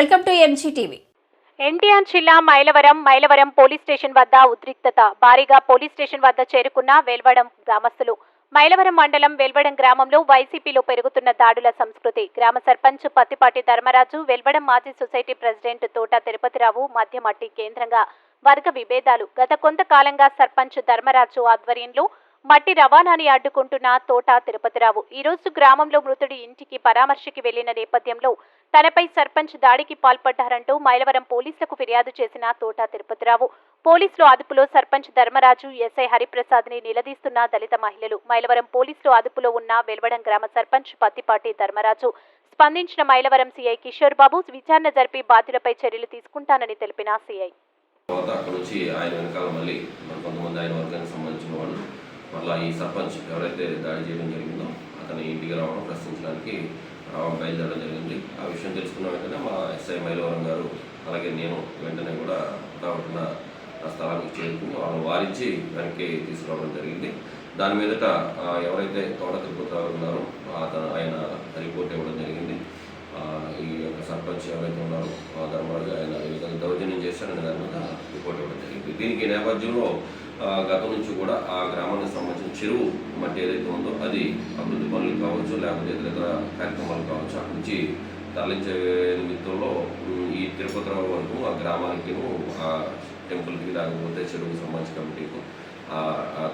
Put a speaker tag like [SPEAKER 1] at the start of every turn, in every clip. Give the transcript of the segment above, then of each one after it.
[SPEAKER 1] Welcome to MG TV
[SPEAKER 2] NTR జిల్లా Mylavaram Mylavaram police station వద్ద ఉద్రిక్తత. భారీగా పోలీస్ స్టేషన్ వద్ద చేరుకున్న వెల్వడం గ్రామస్తులు. మైలవరం మండలం వెల్వడం గ్రామంలో వైసీపీలో పెరుగుతున్న దాడుల సంస్కృతి. గ్రామ సర్పంచ్ పత్తిపాటి ధర్మరాజు వెల్వడం మాజీ సొసైటీ ప్రెసిడెంట్ తోట తిరుపతిరావు మధ్యమట్టి కేంద్రంగా వర్గ విభేదాలు. గత కొంతకాలంగా సర్పంచ్ ధర్మరాజు ఆధ్వర్యంలో మట్టి రవాణాని అడ్డుకుంటున్న తోట తిరుపతిరావు. ఈరోజు గ్రామంలో మృతుడి ఇంటికి పరామర్శకి వెళ్ళిన నేపథ్యంలో తనపై సర్పంచ్ దాడికి పాల్పడ్డారంటూ మైలవరం పోలీసులకు ఫిర్యాదు చేసిన తోట తిరుపతిరావు. పోలీసులు అదుపులో సర్పంచ్ ధర్మరాజు ఎస్ఐ హరిప్రసాద్ని నిలదీస్తున్న దళిత మహిళలు. మైలవరం పోలీసులు అదుపులో ఉన్న వెల్వడం గ్రామ సర్పంచ్ పత్తిపాటి ధర్మరాజు. స్పందించిన మైలవరం సీఐ కిషోర్ బాబు విచారణ జరిపి బాధ్యులపై చర్యలు తీసుకుంటానని తెలిపిన సీఐ.
[SPEAKER 3] తర్వాత అక్కడ నుంచి ఆయన వెనకాల మళ్ళీ మరి కొంతమంది ఆయన వర్గానికి సంబంధించిన వాళ్ళు మళ్ళీ ఈ సర్పంచ్ ఎవరైతే దాడి చేయడం జరిగిందో అతని ఇంటికి రావడం ప్రశ్నించడానికి రావడం బయలుదేరడం జరిగింది. ఆ విషయం తెలుసుకున్న వెంటనే మా ఎస్ఐ మైలవరం గారు అలాగే నేను వెంటనే కూడా హుటాహుటిన ఆ స్థలానికి చేరుకుని వాళ్ళని వారించి వెనక్కి తీసుకురావడం జరిగింది. దాని మీదట ఎవరైతే తోట తిరుపతిరావు ఉన్నారో అతను ఆయన రిపోర్ట్ ఇవ్వడం జరిగింది. ఈ యొక్క సర్పంచ్ ఎవరైతే ఉన్నారో ధర్మరాజు ఆయన ఈ విధంగా దౌర్జన్యం చేశారనే దాని మీద రిపోర్ట్ ఇవ్వడం జరిగింది. దీనికి నేపథ్యంలో గతం నుంచి కూడా ఆ గ్రామానికి సంబంధించిన చెరువు మట్టి ఏదైతే ఉందో అది అభివృద్ధి పనులు కావచ్చు లేకపోతే ఇతర ఇతర కార్యక్రమాలు కావచ్చు అక్కడి నుంచి తరలించే నిమిత్తంలో ఈ తిరుపతి వరకు ఆ గ్రామానికి ఆ టెంపుల్కి లేకపోతే చెరువుకి సంబంధించిన కమిటీకు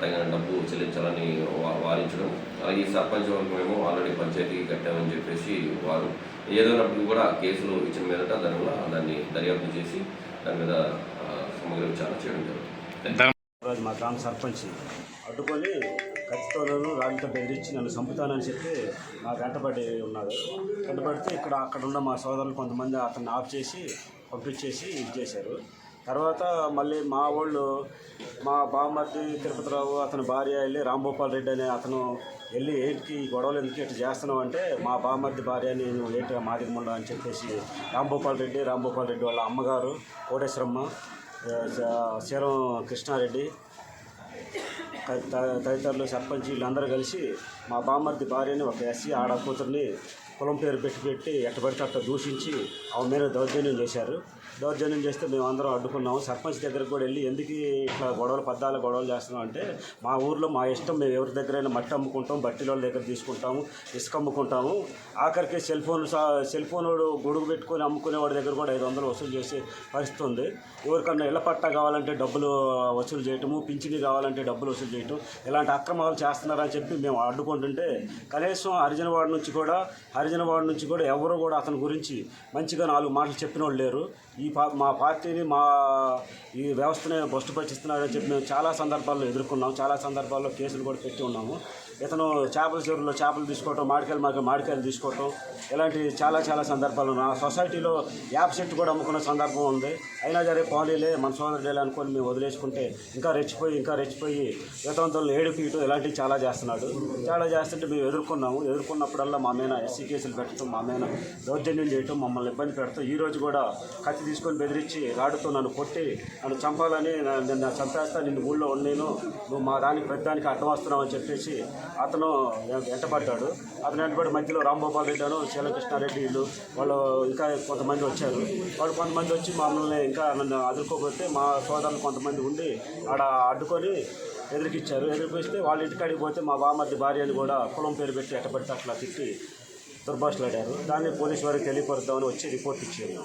[SPEAKER 3] తగిన డబ్బు చెల్లించాలని వా- వారించడం. అలాగే ఈ సర్పంచ్ వరకు మేము ఆల్రెడీ పంచాయతీకి కట్టామని చెప్పేసి వారు ఏదైనప్పుడు కూడా కేసులు ఇచ్చిన మీదట దాని వల్ల దాన్ని దర్యాప్తు చేసి దాని మీద సమగ్ర విచారణ చేయడం జరుగుతుంది.
[SPEAKER 4] రాజు మా గ్రామ సర్పంచ్. అడ్డుకొని కత్తితోనూ రాజుతో బెదిరించి నన్ను చంపుతానని చెప్పి నా వెంటబడి ఉన్నాడు వెంటబడితే ఇక్కడ అక్కడ ఉన్న మా సోదరులు కొంతమంది అతన్ని ఆఫ్ చేసి పంపించేసి ఇది చేశారు. తర్వాత మళ్ళీ మా వాళ్ళు మా బామ్మర్ది తిరుపతిరావు అతని భార్య వెళ్ళి రాంభూపాల్ రెడ్డి అనే అతను వెళ్ళి ఏంటికి గొడవలు ఎందుకు ఇట్లా చేస్తున్నావు అంటే మా బామ్మర్ది భార్య నేను ఏంటి మాదిరి ముండ అని చెప్పేసి రాంభూపాల్ రెడ్డి రాంభూపాల్ రెడ్డి వాళ్ళ అమ్మగారు కోటేశ్వరమ్మ శరం కృష్ణారెడ్డి తదితరులు సర్పంచ్ వీళ్ళందరూ కలిసి మా బామ్మర్ది భార్యని ఒక ఎస్సీ ఆడ కూతుర్ని కులం పేరు పెట్టి పెట్టి ఎట్టబడితే అట్ట దూషించి ఆమె మీద దౌర్జన్యం చేశారు. దౌర్జన్యం చేస్తే మేము అందరం అడ్డుకున్నాము. సర్పంచ్ దగ్గరకు కూడా వెళ్ళి ఎందుకు ఇట్లా గొడవలు పద్దాలు గొడవలు చేస్తున్నాం అంటే మా ఊర్లో మా ఇష్టం మేము ఎవరి దగ్గరైనా మట్టి అమ్ముకుంటాం బట్టీల వాళ్ళ దగ్గర తీసుకుంటాము ఇసుక అమ్ముకుంటాము. ఆఖరికి సెల్ ఫోన్ సా- సెల్ ఫోన్ వాడు గొడుగు పెట్టుకొని అమ్ముకునే వాడి దగ్గర కూడా ఐదు వందలు వసూలు చేసే పరిస్థితి ఉంది. ఎవరికన్నా ఇళ్ళ పట్టా కావాలంటే డబ్బులు వసూలు చేయటము పింఛని కావాలంటే డబ్బులు వసూలు చేయటం ఇలాంటి అక్రమాలు చేస్తున్నారని చెప్పి మేము అడ్డుకుంటుంటే కనీసం హరిజన వాడి నుంచి కూడా హరిజన వాడి నుంచి కూడా ఎవరు కూడా అతని గురించి మంచిగా నాలుగు మాటలు చెప్పిన వాళ్ళు లేరు. ఈ పా మా పార్టీని మా ఈ వ్యవస్థని భ్రష్టు చెప్పి మేము చాలా సందర్భాల్లో ఎదుర్కొన్నాం. చాలా సందర్భాల్లో కేసులు కూడా పెట్టి ఉన్నాము. ఇతను చేపల చెరువులో చేపలు తీసుకోవటం మాడికాయలు మాకు మాడికాయలు తీసుకోవటం ఇలాంటి చాలా చాలా సందర్భాలు ఉన్నాయి. ఆ సొసైటీలో యాప్ సెట్ కూడా అమ్ముకున్న సందర్భం ఉంది. అయినా సరే పోనీలే మన సోదరుడే అనుకొని మేము వదిలేసుకుంటే ఇంకా రెచ్చిపోయి ఇంకా రెచ్చిపోయి వితంతులను ఏడిపియటం ఇలాంటివి చాలా చేస్తున్నాడు. చాలా చేస్తుంటే మేము ఎదుర్కొన్నాము. ఎదుర్కొన్నప్పుడల్లా మా మీద ఎస్సీ కేసులు పెట్టడం మా మీద దౌర్జన్యం చేయటం మమ్మల్ని ఇబ్బంది పెడతాం. ఈ రోజు కూడా కత్తి తీసుకొని బెదిరించి రాడుతో నన్ను కొట్టి నన్ను చంపాలని నా- నిన్ను చంపేస్తా నిన్ను ఊళ్ళో ఉండేను నువ్వు మా దానికి ప్రతిదానికి అడ్డం వస్తున్నావు అని చెప్పేసి అతను వెంటబడ్డాడు. అతను వెంటబడి మధ్యలో రాంగోపాల్ రెడ్డి అను శీలకృష్ణారెడ్డి వీళ్ళు వాళ్ళు ఇంకా కొంతమంది వచ్చారు. వాళ్ళు కొంతమంది వచ్చి మమ్మల్ని ఇంకా నన్ను అదుర్కోకపోతే మా సోదరులు కొంతమంది ఉండి ఆడ అడ్డుకొని ఎదురుకిచ్చారు. ఎదురుకిస్తే వాళ్ళ ఇంటికాడికి పోతే మా బామర్ది భార్యని కూడా కులం పేరు పెట్టి ఎట్టబడితే అట్లా తిట్టి దుర్భాషలాడారు. దాన్ని పోలీసు వారికి తెలియపరుద్దామని వచ్చి రిపోర్ట్ ఇచ్చారు.